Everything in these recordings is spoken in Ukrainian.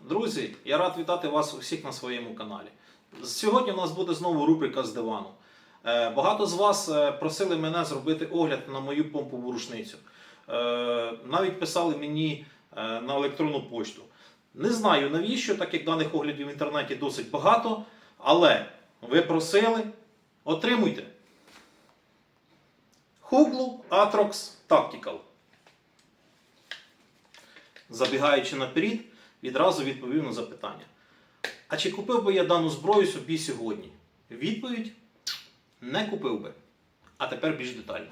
Друзі, я рад вітати вас усіх на своєму каналі. Сьогодні у нас буде знову рубрика з дивану. Е, Багато з вас е, просили мене зробити огляд на мою помпову рушницю. Е, Навіть писали мені на електронну почту. Не знаю навіщо, так як даних оглядів в інтернеті досить багато, але ви просили, отримуйте. Хуглу Atrox Tactical. Забігаючи наперед, відразу відповів на запитання. А чи купив би я дану зброю собі сьогодні? Відповідь не купив би. А тепер більш детально.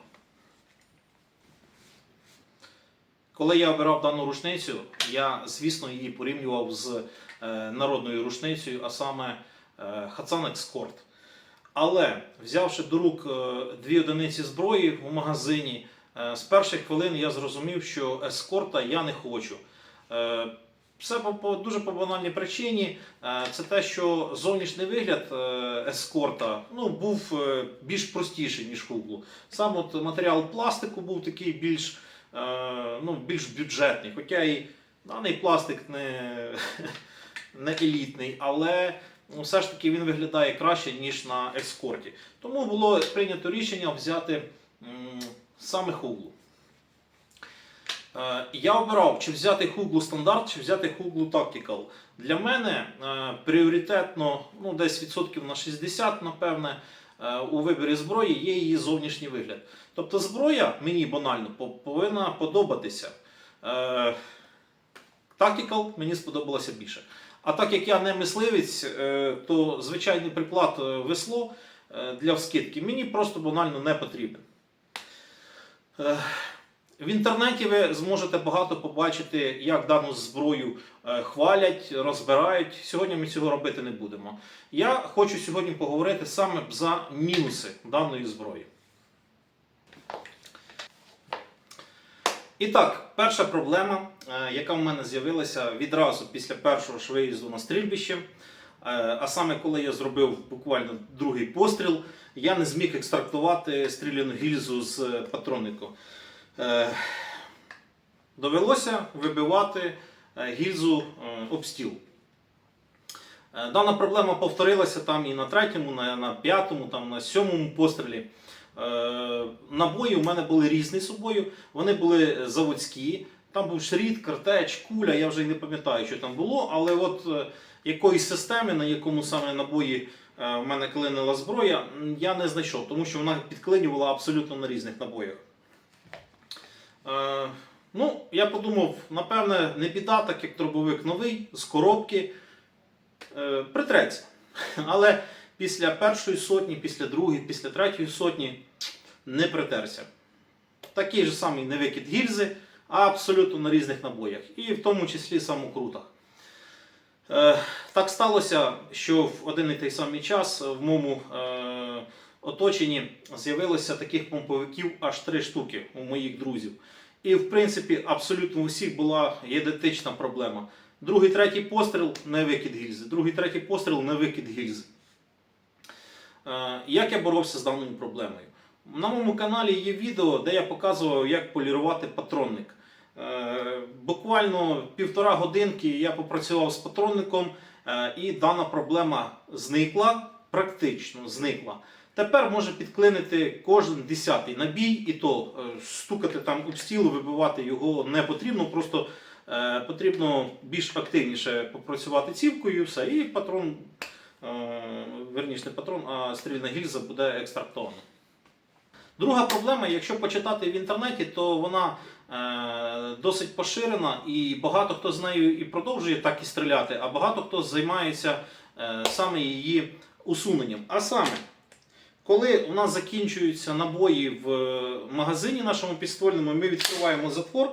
Коли я обирав дану рушницю, я, звісно, її порівнював з е, народною рушницею, а саме е, Hatsan Escort. Але взявши до рук е, дві одиниці зброї в магазині, з перших хвилин я зрозумів, що ескорта я не хочу. Все по, по дуже по банальній причині. Е, Це те, що зовнішній вигляд е, ескорта ну, був е, більш простіший, ніж хуглу. Сам от матеріал пластику був такий більш, ну, більш бюджетний. Хоча і даний пластик не, не елітний, але все ж таки він виглядає краще, ніж на ескорті. Тому було прийнято рішення взяти саме хуглу. Е, Я обирав, чи взяти хуглу стандарт, чи взяти хуглу Tactical. Для мене е, пріоритетно, ну десь відсотків на 60, напевне, е, у виборі зброї є її зовнішній вигляд. Тобто зброя мені банально повинна подобатися. Tactical мені сподобалося більше. А так як я не мисливець, то звичайний приклад весло для вскидки мені просто банально не потрібен. В інтернеті ви зможете багато побачити, як дану зброю е, хвалять, розбирають. Сьогодні ми цього робити не будемо. Я хочу сьогодні поговорити саме за мінуси даної зброї. І так, перша проблема, е, яка в мене з'явилася відразу після першого ж виїзду на стрільбище. Е, А саме коли я зробив буквально другий постріл, я не зміг екстрактувати стріляну гільзу з патроннику. Е, Довелося вибивати е, гільзу е, об стіл. Дана проблема повторилася там і на третьому, на, на п'ятому, там, на сьомому пострілі. Набої у мене були різні собою, вони були заводські. Там був шрід, картеч, куля, я вже й не пам'ятаю, що там було, але от якоїсь системи, на якому саме набої в мене клинила зброя, я не знайшов, тому що вона підклинювала абсолютно на різних набоях. Е, ну, я подумав, напевне, не біда, так як дробовик новий, з коробки. Е, притреться. Але після першої сотні, після другої, після третьої сотні не притерся. Такий же самий невикид гільзи, а абсолютно на різних набоях, і в тому числі самокрутах. Е, так сталося, що в один і той самий час в моєму оточенні з'явилося таких помповиків аж три штуки у моїх друзів. І в принципі абсолютно у всіх була ідентична проблема. Другий, третій постріл не викид гільзи. Другий, третій постріл не викид гільзи. Е, Як я боровся з даною проблемою? На моєму каналі є відео, де я показував, як полірувати патронник. Е, Буквально півтора годинки я попрацював з патронником, е, і дана проблема зникла, практично зникла. Тепер може підклинити кожен десятий набій, і то е, стукати там об стіл, вибивати його не потрібно, просто е, потрібно більш активніше попрацювати цівкою все. І патрон, е, верніше не патрон, а стрільна гільза буде екстрактована. Друга проблема, якщо почитати в інтернеті, то вона е, досить поширена, і багато хто з нею і продовжує так і стріляти, а багато хто займається е, саме її усуненням. А саме, коли у нас закінчуються набої в е, магазині нашому підствольному, ми відкриваємо затвор,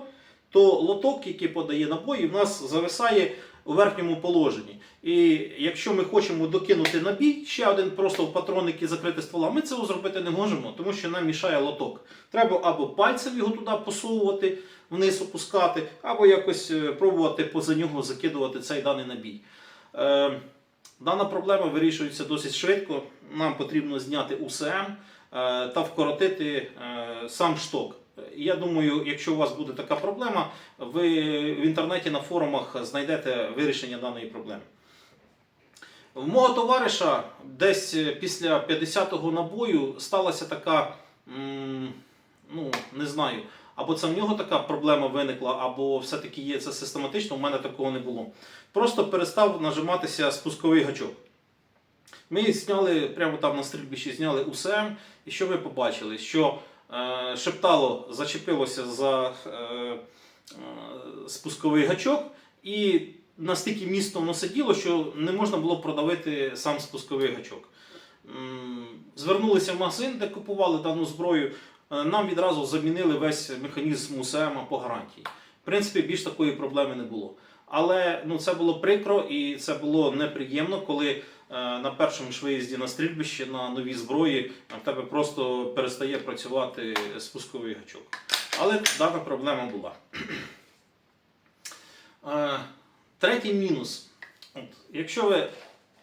то лоток, який подає набої, в нас зависає у верхньому положенні. І якщо ми хочемо докинути набій, ще один просто в патронник і закрити ствола, ми цього зробити не можемо, тому що нам мішає лоток. Треба або пальцем його туди посовувати, вниз опускати, або якось е, пробувати поза нього закидувати цей даний набій. Е, Дана проблема вирішується досить швидко. Нам потрібно зняти УСМ е, та вкоротити е, сам шток. Я думаю, якщо у вас буде така проблема, ви в інтернеті на форумах знайдете вирішення даної проблеми. В мого товариша десь після 50-го набою сталася така, ну не знаю, або це в нього така проблема виникла, або все-таки є це систематично, у мене такого не було. Просто перестав нажиматися спусковий гачок. Ми зняли прямо там на стрільбищі, зняли УСМ, і що ми побачили? Що е, шептало зачепилося за е, е, спусковий гачок, і настільки місто воно сиділо, що не можна було продавити сам спусковий гачок. Звернулися в магазин, де купували дану зброю. Е, Нам відразу замінили весь механізм УСМ по гарантії. В принципі, більш такої проблеми не було. Але ну, це було прикро і це було неприємно, коли е, на першому ж виїзді на стрільбище на новій зброї в тебе просто перестає працювати спусковий гачок. Але дана проблема була. Е, Третій мінус. От, якщо ви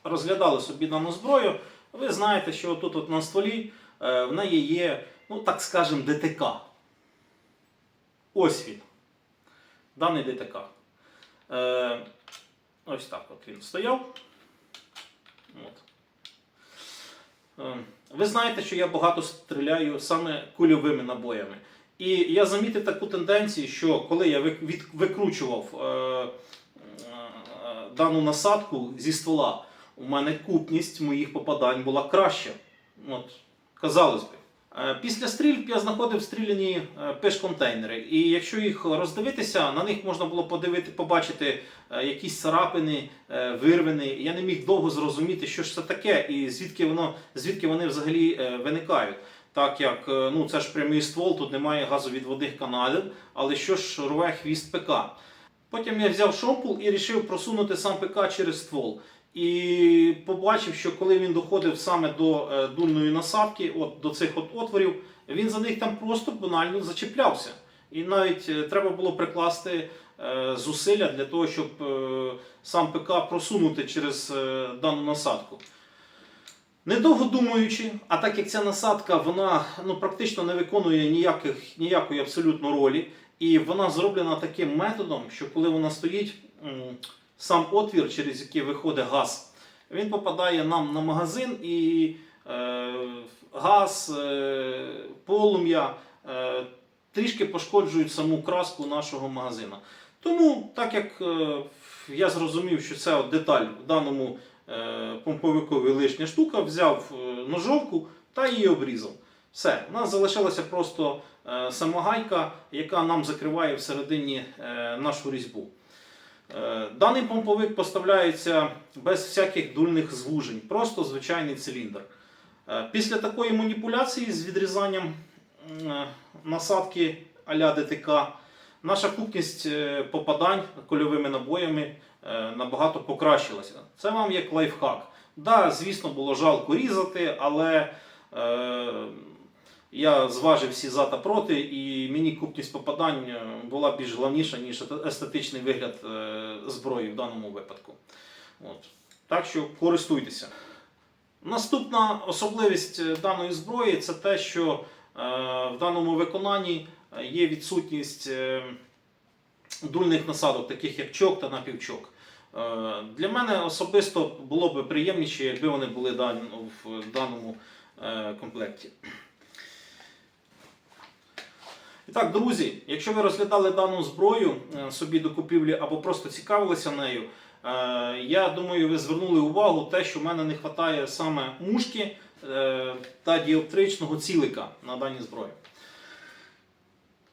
розглядали собі дану зброю, ви знаєте, що тут на стволі е, в неї є, ну так скажемо, ДТК. Ось він. Даний ДТК. Е, ось так от він стояв. От. Е, ви знаєте, що я багато стріляю саме кульовими набоями. І я замітив таку тенденцію, що коли я викручував е, е, дану насадку зі ствола, у мене купність моїх попадань була краща. От, казалось би. Е, Після стрільб я знаходив стріляні е, пеш-контейнери. І якщо їх роздивитися, на них можна було подивити, побачити е, якісь царапини, вирвини. Я не міг довго зрозуміти, що ж це таке і звідки воно, звідки вони взагалі виникають. Так як ну, це ж прямий ствол, тут немає газовідводних каналів, але що ж рве хвіст ПК. Потім я взяв шомпул і вирішив просунути сам ПК через ствол. І побачив, що коли він доходив саме до е, дульної насадки, от до цих от отворів, він за них там просто банально зачіплявся. І навіть е, треба було прикласти е, зусилля для того, щоб сам ПК просунути через дану насадку. Недовго думаючи, а так як ця насадка вона ну, практично не виконує ніяких, ніякої абсолютно ролі, і вона зроблена таким методом, що коли вона стоїть, сам отвір, через який виходить газ, він попадає нам на магазин і е, газ, е, полум'я е, трішки пошкоджують саму краску нашого магазина. Тому, так як е, я зрозумів, що от деталь в даному е, помповикові лишня штука, взяв е, ножовку та її обрізав. Все, у нас залишилася просто е, сама гайка, яка нам закриває всередині е, нашу різьбу. Е, Даний помповик поставляється без всяких дульних звужень, просто звичайний циліндр. Е, Після такої маніпуляції з відрізанням е, насадки а-ля ДТК, наша купність е, попадань кольовими набоями набагато покращилася. Це вам як лайфхак. Да, звісно, було жалко різати, але я зважив всі за та проти, і мені купність попадань е, була більш головніша, ніж естетичний вигляд е, зброї в даному випадку. От. Так що користуйтеся. Наступна особливість е, даної зброї це те, що в даному виконанні є відсутність дульних насадок, таких як чок та напівчок. Для мене особисто було б приємніше, якби вони були в даному комплекті. І так, друзі, якщо ви розглядали дану зброю е, собі до купівлі або просто цікавилися нею, е, я думаю, ви звернули увагу те, що в мене не вистачає саме мушки е, та діоптричного цілика на даній зброї.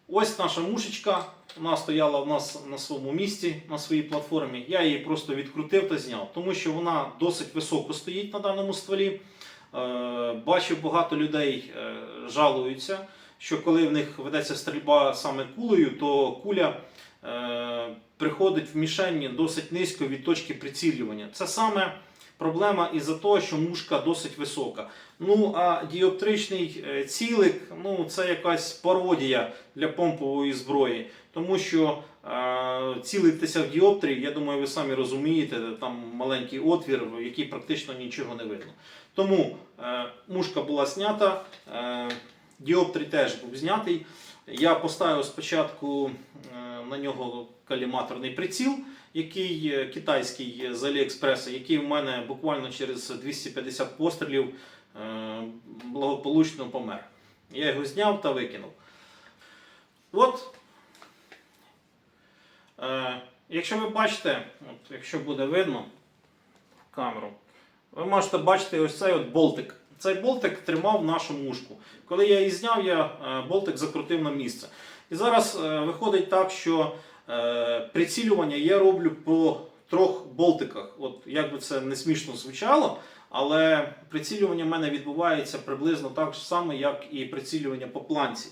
Ось наша мушечка. Вона стояла у нас на своєму місці, на своїй платформі. Я її просто відкрутив та зняв, тому що вона досить високо стоїть на даному стволі. Бачив, багато людей жалуються, що коли в них ведеться стрільба саме кулею, то куля е, приходить в мішені досить низько від точки прицілювання. Це саме проблема із-за того, що мушка досить висока. Ну а діоптричний е, цілик ну, це якась пародія для помпової зброї. Тому що е, цілитися в діоптрії, я думаю, ви самі розумієте, там маленький отвір, в який практично нічого не видно. Тому е, мушка була знята, е, діоптрій теж був знятий. Я поставив спочатку е, на нього каліматорний приціл, який е, китайський з Аліекспреса, який в мене буквально через 250 пострілів е, благополучно помер. Я його зняв та викинув. От, якщо ви бачите, от, якщо буде видно камеру, ви можете бачити ось цей от болтик. Цей болтик тримав нашу мушку. Коли я її зняв, я е, болтик закрутив на місце. І зараз е, виходить так, що е, прицілювання я роблю по трьох болтиках. От як би це не смішно звучало, але прицілювання в мене відбувається приблизно так само, як і прицілювання по планці.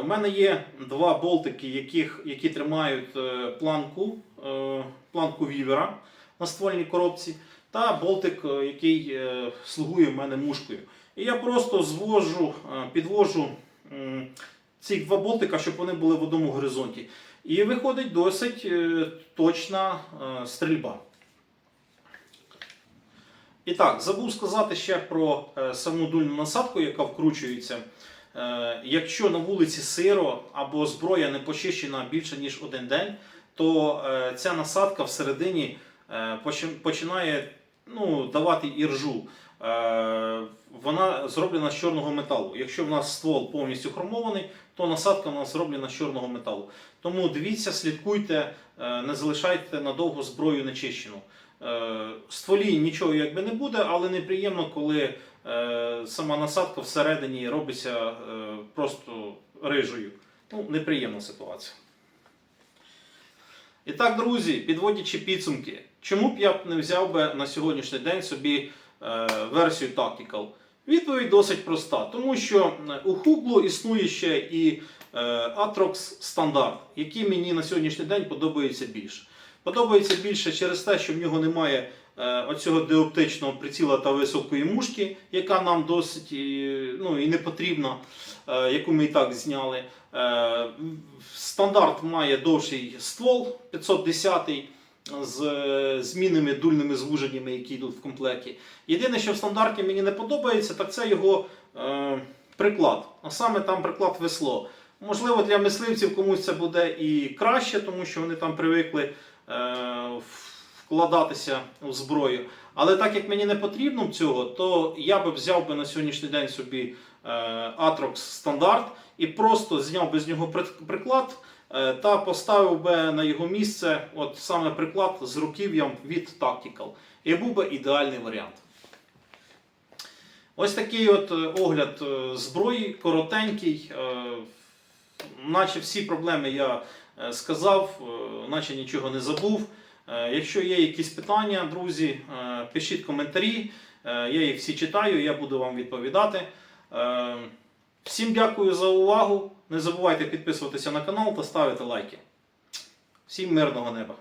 У мене є два болтики, яких, які тримають планку, планку вівера на ствольній коробці, та болтик, е, який е, слугує в мене мушкою. І я просто звожу, е, підвожу ці два болтика, щоб вони були в одному горизонті. І виходить досить точна стрільба. І так, забув сказати ще про саму дульну насадку, яка вкручується. Якщо на вулиці сиро або зброя не почищена більше ніж один день, то ця насадка всередині починає ну, давати іржу. Е, Вона зроблена з чорного металу. Якщо в нас ствол повністю хромований, то насадка в нас зроблена з чорного металу. Тому дивіться, слідкуйте, е, не залишайте надовго зброю нечищену. Е, Стволі нічого якби не буде, але неприємно, коли сама насадка всередині робиться просто рижею. Ну, неприємна ситуація. І так, друзі, підводячи підсумки, чому б я не взяв би на сьогоднішній день собі е, версію Tactical? Відповідь досить проста, тому що е, у Хублу існує ще і е, Atrox стандарт, який мені на сьогоднішній день подобається більше. Подобається більше через те, що в нього немає оцього диоптичного приціла та високої мушки, яка нам досить ну, і не потрібна, е, яку ми і так зняли. Е, стандарт має довший ствол 510 з е, змінними дульними звуженнями, які йдуть в комплекті. Єдине, що в стандарті мені не подобається, так це його е, приклад. А саме там приклад весло. Можливо, для мисливців комусь це буде і краще, тому що вони там привикли е, вкладатися в зброю. Але так як мені не потрібно цього, то я би взяв би на сьогоднішній день собі е, Atrox стандарт і просто зняв би з нього приклад е, та поставив би на його місце от саме приклад з руків'ям від Tactical. І був би ідеальний варіант. Ось такий от е, огляд зброї, коротенький. Наче всі проблеми я сказав, наче нічого не забув. Е, Якщо є якісь питання, друзі, е, пишіть коментарі. Е, Я їх всі читаю, я буду вам відповідати. Всім дякую за увагу. Не забувайте підписуватися на канал та ставити лайки. Всім мирного неба!